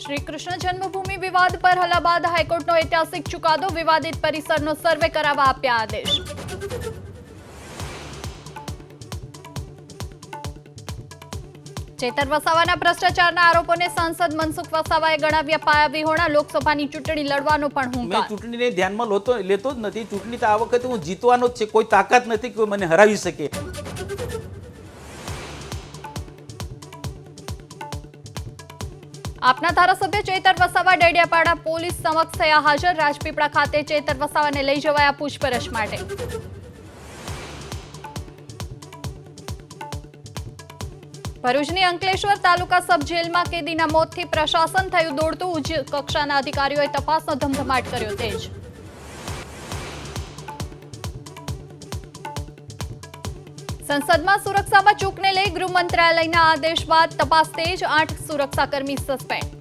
શ્રી કૃષ્ણ જન્મભૂમિ વિવાદ પર હલાબાદ હાઈકોર્ટનો ઐતિહાસિક ચુકાદો વિવાદિત પરિસરનો સર્વે કરાવવા આપ્યા આદેશ. ચેતર વસાવાના ભ્રષ્ટાચારના આરોપોને સાંસદ મનસુખ વસાવાએ ગણાવ્યા પાયા વિહોણા લોકસભાની ચૂંટણી લડવાનો પણ મેં હુંકાર ચૂંટણીને ધ્યાનમાં લેતો લેતો જ નથી. ચૂંટણી તો આ વખતે હું જીતવાનો જ છે. કોઈ તાકાત નથી કે મને હરાવી શકે. આપના ધારાસભ્ય ચેતર વસાવા ડેડિયાપાડા પોલીસ સમક્ષ થયા હાજર. રાજપીપળા ખાતે ચેતર વસાવાને લઈ જવાયા પૂછપરછ માટે. ભરૂચની અંકલેશ્વર તાલુકા સબ જેલમાં કેદીના મોતથી પ્રશાસન થયું દોડતું. ઉચ્ચ કક્ષાના અધિકારીઓએ તપાસનો ધમધમાટ કર્યો તેજ. સંસદમાં સુરક્ષામાં ચૂકને લઈ ગૃહ મંત્રાલયના આદેશ બાદ તપાસ તેજ આઠ સુરક્ષાકર્મી સસ્પેન્ડ